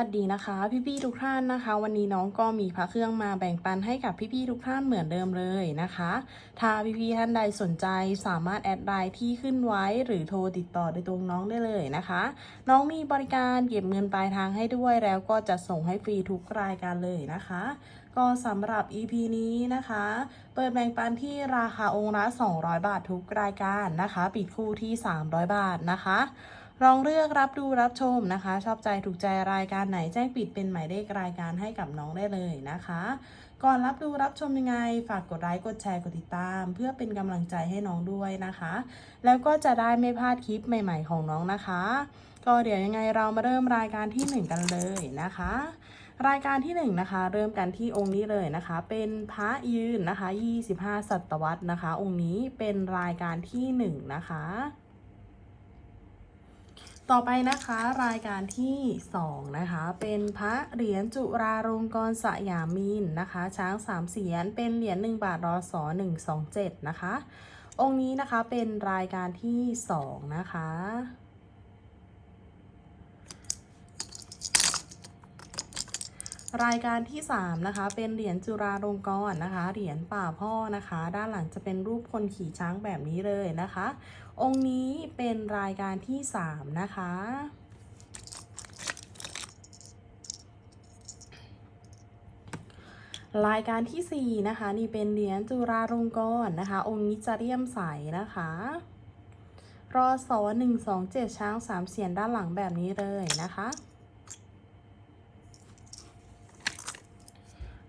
สวัสดีนะคะพี่ๆทุกท่านนะคะ วันนี้น้องก็มีพระเครื่องมาแบ่งปันให้กับพี่ๆทุกท่านเหมือนเดิมเลยนะคะ ถ้าพี่ๆท่านใดสนใจสามารถแอดไลน์ที่ขึ้นไว้หรือโทรติดต่อโดยตรงน้องได้เลยนะคะ น้องมีบริการเก็บเงินปลายทางให้ด้วยแล้วก็จะส่งให้ฟรีทุกรายการเลยนะคะ ก็สำหรับ EP นี้นะคะ เปิดแบ่งปันที่ราคาองค์ละ200 บาททุกรายการนะคะ ปิดคู่ที่ 300 บาทนะคะ ลองเลือกรับดูรับชมนะคะ ชอบใจถูกใจรายการไหนแจ้งปิดเป็นหมายเลขรายการให้กับน้องได้เลยนะคะ ก่อนรับดูรับชมยังไง ฝากกดไลค์กดแชร์กดติดตาม เพื่อเป็นกำลังใจให้น้องด้วยนะคะ แล้วก็จะได้ไม่พลาดคลิปใหม่ ๆของน้องนะคะ ก็เดี๋ยวยังไงเรามาเริ่มรายการที่ 1 กันเลยนะคะรายการที่1นะคะเริ่มกันที่องค์นี้เลยนะคะ เป็นพระยืนนะคะ 25 ศตวรรษนะคะ องค์นี้เป็นรายการที่ 1 นะคะ ต่อไปนะคะรายการที่ 2 นะคะ เป็นพระเหรียญจุราลงกรสยามินนะคะ ช้างสามเสียนเป็นเหรียญ1บาทรอสอ127 นะคะ องค์นี้นะคะเป็นรายการที่ 2 นะคะ รายการที่ 3 นะคะ เป็นเหรียญจุราลงกรณ์นะคะ เหรียญป่าพ่อนะคะ ด้านหลังจะเป็นรูปคนขี่ช้างแบบนี้เลยนะคะ องค์นี้เป็นรายการที่ 3 นะคะรายการที่ 4 นะคะ นี่เป็นเหรียญจุราลงกรณ์นะคะ องค์นี้จะเรียมใสนะคะรอสอ127 ช้างสามเสียนด้านหลังแบบนี้เลยนะคะ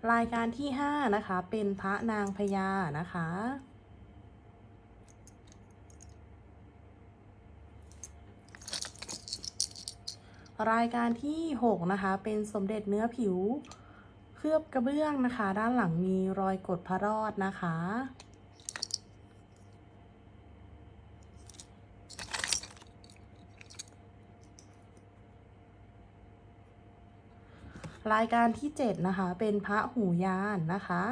รายการที่ 5 นะคะ เป็นพระนางพญานะคะ รายการที่ 6 นะคะ เป็นสมเด็จเนื้อผิว เคลือบกระเบื้องนะคะ ด้านหลังมีรอยกดพระรอดนะคะ รายการที่ 7 นะคะ เป็นพระหูยานนะคะ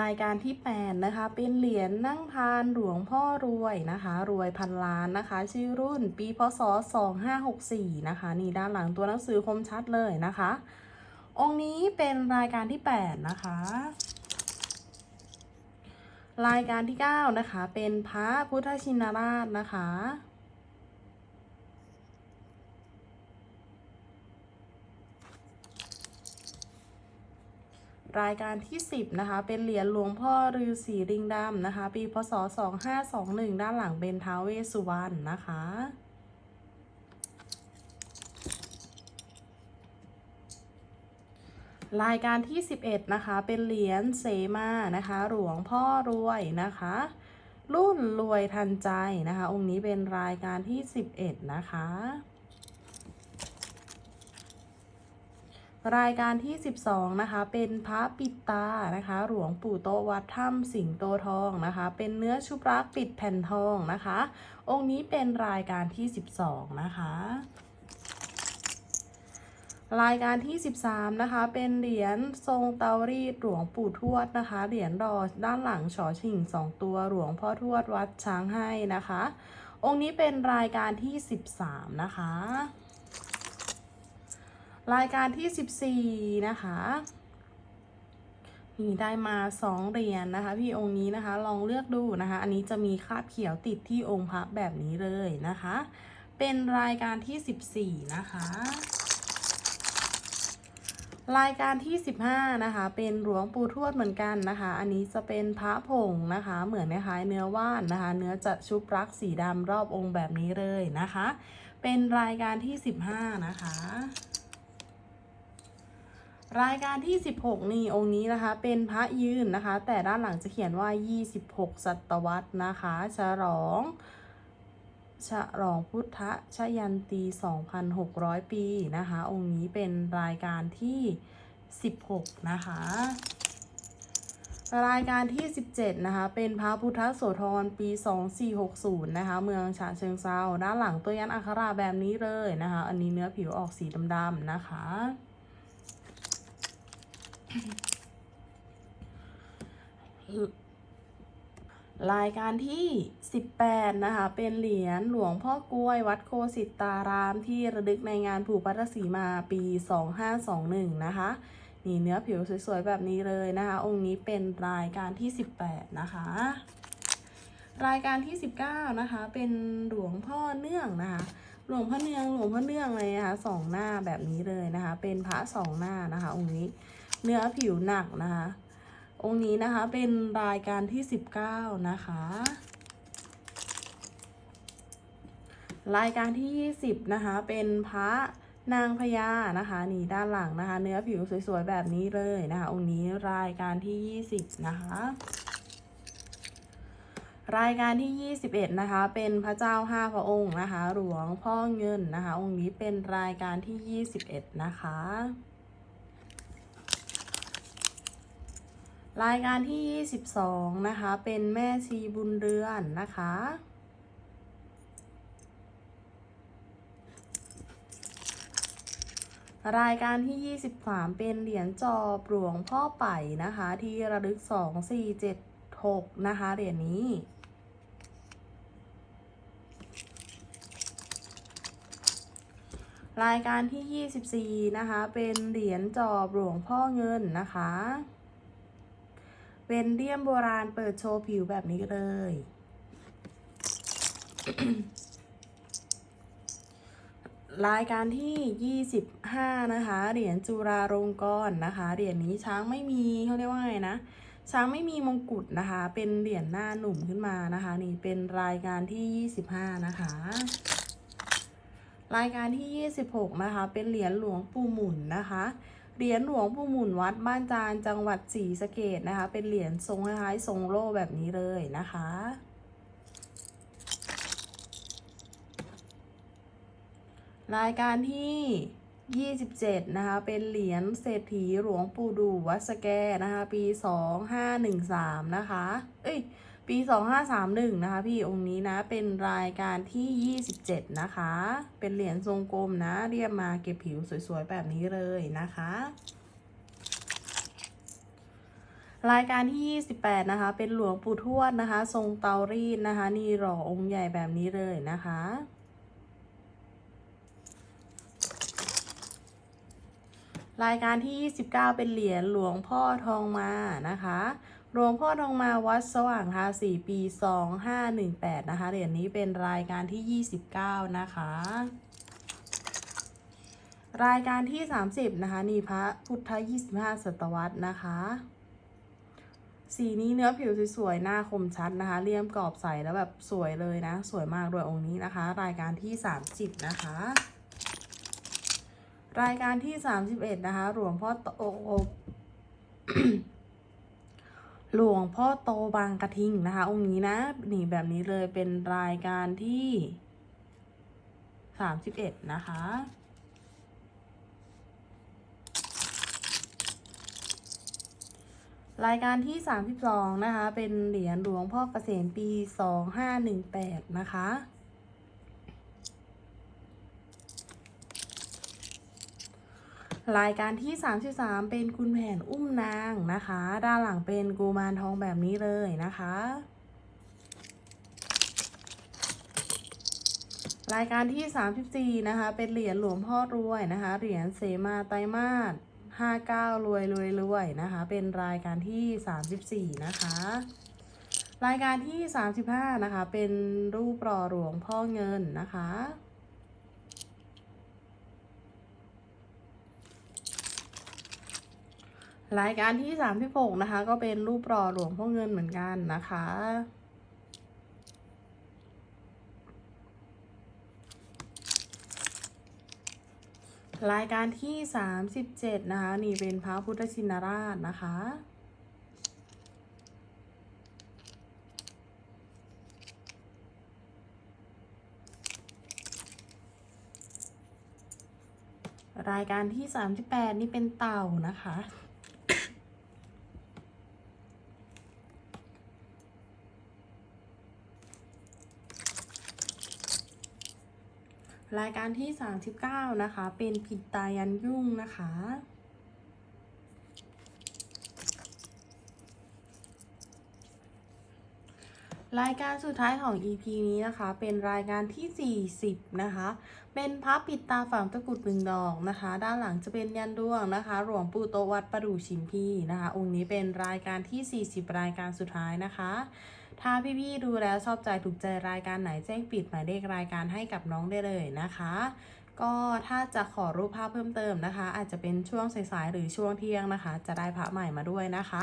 รายการที่8นะคะ เป็นเหรียญนั่งพานหลวงพ่อรวยนะคะ รวยพันล้านนะคะ ชื่อรุ่นปีพศ 2564 นะคะ นี่ด้านหลังตัวหนังสือคมชัดเลยนะคะ องค์นี้เป็นรายการที่ 8 นะคะ รายการที่ 9 นะคะ เป็นพระพุทธชินราชนะคะ รายการที่ 10 นะคะ เป็นเหรียญหลวงพ่อฤาษีริงดำนะคะ ปีพศ 2521 ด้านหลังเป็นท้าวเวสสุวรรณนะคะ รายการที่ 11 นะคะ เป็นเหรียญเสมานะคะ หลวงพ่อรวยนะคะ รุ่นรวยทันใจนะคะ องค์นี้เป็นรายการที่ 11 นะคะ รายการที่ 12 นะคะ เป็นพระปิดตานะคะ หลวงปู่โตวัดถ้ำสิงโตทองนะคะ เป็นเนื้อชุบรักปิดแผ่นทองนะคะ องค์นี้เป็นรายการที่ 12 นะคะ รายการที่ 13 นะคะ เป็นเหรียญทรงเตารีดหลวงปู่ทวดนะคะ เหรียญรอด้านหลังฉอชิงสองตัวหลวงพ่อทวดวัดช้างให้นะคะ องค์นี้เป็นรายการที่ 13 นะคะ รายการที่ 14 นะคะนี่ได้มา 2เหรียญนะคะ พี่องค์นี้นะคะลองเลือกดูนะคะ อันนี้จะมีคราบเขียวติดที่องค์พระแบบนี้เลยนะคะ เป็นรายการที่ 14 นะคะ รายการที่ 15 นะคะ เป็นหลวงปู่ทวดเหมือนกันนะคะ อันนี้จะเป็นพระผงนะคะ เหมือนคล้ายเนื้อว่านนะคะ เนื้อจะชุบรักสีดำรอบองค์แบบนี้เลยนะคะ เป็นรายการที่ 15 นะคะ รายการที่ 16 นี่องค์นี้นะคะ เป็นพระยืนนะคะ แต่ด้านหลังจะเขียนว่า 26 ศตวรรษนะคะ ฉลอง ฉลองพุทธชยันตี 2,600 ปีนะคะ องค์นี้เป็นรายการที่ 16 นะคะ รายการที่ 17 นะคะ เป็นพระพุทธโสธรปี 2460 นะคะ เมืองฉะเชิงเซาด้านหลังตัวยันอักขระแบบนี้เลยนะคะ อันนี้เนื้อผิวออกสีดำๆนะคะร รายการที่ 18 นะคะ เป็นเหรียญหลวงพ่อกล้วยวัดโคสิตารามที่ระลึกในงานผูกพัทสีมาปี 2521 นะคะ นี่เนื้อผิวสวยๆ แบบนี้เลยนะคะ องค์นี้เป็นรายการที่ 18 นะคะ รายการที่ 19 นะคะ เป็นหลวงพ่อเนื่องนะคะ หลวงพ่อเนืองหลวงพ่อเนื่องเลยนะคะสองหน้าแบบนี้เลยนะคะ เป็นพระสองหน้านะคะ องค์นี้ เนื้อผิวหนักนะคะ องค์นี้นะคะเป็นรายการที่ 19 นะคะ รายการที่ 20 นะคะ เป็นพระนางพญานะคะนี่ด้านหลังนะคะ เนื้อผิวสวยๆ แบบนี้เลยนะคะ องค์นี้รายการที่ 20 นะคะ รายการที่ 21 นะคะ เป็นพระเจ้าห้าพระองค์นะคะ หลวงพ่อเงินนะคะ องค์นี้เป็นรายการที่ 21 นะคะ รายการที่ 22 นะคะ เป็นแม่ชีบุญเรือนนะคะ รายการที่ 23 เป็นเหรียญจอบหลวงพ่อไป่นะคะ ที่ระลึก 2476 นะคะ เหรียญนี้รายการที่ 24 นะคะ เป็นเหรียญจอบหลวงพ่อเงินนะคะ เป็นเดียมโบราณเปิดโชว์ผิวแบบนี้เลย รายการที่ 25 นะคะ เหรียญจุฬาลงกรณ์นะคะ เหรียญนี้ช้างไม่มีเขาเรียกว่าไงนะ ช้างไม่มีมงกุฎนะคะ เป็นเหรียญหน้าหนุ่มขึ้นมานะคะ นี่เป็นรายการที่ 25 นะคะรายการที่ 26 นะคะ เป็นเหรียญหลวงปู่หมุนนะคะ เหรียญหลวงปู่หมุนวัดบ้านจานจังหวัดศรีสะเกดนะคะ เป็นเหรียญทรงคล้ายๆทรงโล่แบบนี้เลยนะคะ รายการที่ 27 นะคะ เป็นเหรียญเศรษฐีหลวงปู่ดูวัดสแกนะคะ ปี 2513 นะคะ เอ้ย ปี 2531 นะคะ พี่องค์นี้นะเป็นรายการที่ 27 นะคะ เป็นเหรียญทรงกลมนะ เรียบมาเก็บผิวสวยๆ แบบนี้เลยนะคะ รายการที่ 28 นะคะ เป็นหลวงปู่ทวดนะคะ ทรงเตารีดนะคะ นี่หล่อองค์ใหญ่แบบนี้เลยนะคะรายการที่ 29 เป็นเหรียญหลวงพ่อทองมานะคะ หลวงพ่อทองมาวัดสว่างทาสีปี 2518 นะคะ เหรียญนี้เป็นรายการที่ 29 นะคะ รายการที่ 30 นะคะ นี่พระพุทธ 25 ศตวรรษนะคะ สีนี้เนื้อผิวสวยๆ หน้าคมชัดนะคะ เลี่ยมกรอบใสแล้วแบบสวยเลยนะ สวยมากด้วยองค์นี้นะคะ รายการที่ 30 นะคะรายการที่ 31 นะคะ หลวงพ่อโต หลวงพ่อโตบางกระทิงนะคะ องค์นี้นะนี่แบบนี้เลยเป็นรายการที่31นะคะรายการที่ 32 นะคะ เป็นเหรียญหลวงพ่อเกษมปี 2518 นะคะ รายการที่ 33 เป็นคุณแผนอุ้มนางนะคะ ด้านหลังเป็นกุมารทองแบบนี้เลยนะคะ รายการที่ 34 นะคะ เป็นเหรียญหลวงพ่อรวยนะคะ เหรียญเสมาไตมาส59 รวยรวยรวยนะคะ เป็นรายการที่ 34 นะคะ รายการที่ 35 นะคะ เป็นรูปรอหลวงพ่อเงินนะคะ รายการที่36นะคะ ก็เป็นรูปรอหลวงพ่อเงินเหมือนกันนะคะ รายการที่37นะคะ นี่เป็นพระพุทธชินราชนะคะรายการที่ 38 นี่เป็นเต่านะคะ รายการที่ 39 นะคะ เป็นผิดตายันยุ่งนะคะ รายการสุดท้ายของ EP นี้นะคะ เป็นรายการที่ 40 นะคะ เป็นพระปิดตาฝังตะกุดหนึ่งดอกนะคะ ด้านหลังจะเป็นยันดวงนะคะ หลวงปู่โตวัดประดู่ชิมพีนะคะ องค์นี้เป็นรายการที่ 40 รายการสุดท้ายนะคะ ถ้าพี่ๆดูแล้วชอบใจถูกใจรายการไหนแจ้งปิดหมายเลขรายการให้กับน้องได้เลยนะคะ ก็ถ้าจะขอรูปภาพเพิ่มเติมนะคะ อาจจะเป็นช่วงสายๆหรือช่วงเที่ยงนะคะ จะได้พระใหม่มาด้วยนะคะ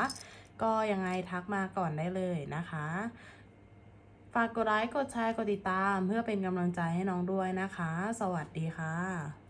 ก็ยังไงทักมาก่อนได้เลยนะคะฝากกดไลค์ กดแชร์ กดติดตาม เพื่อเป็นกำลังใจให้น้องด้วยนะคะ สวัสดีค่ะ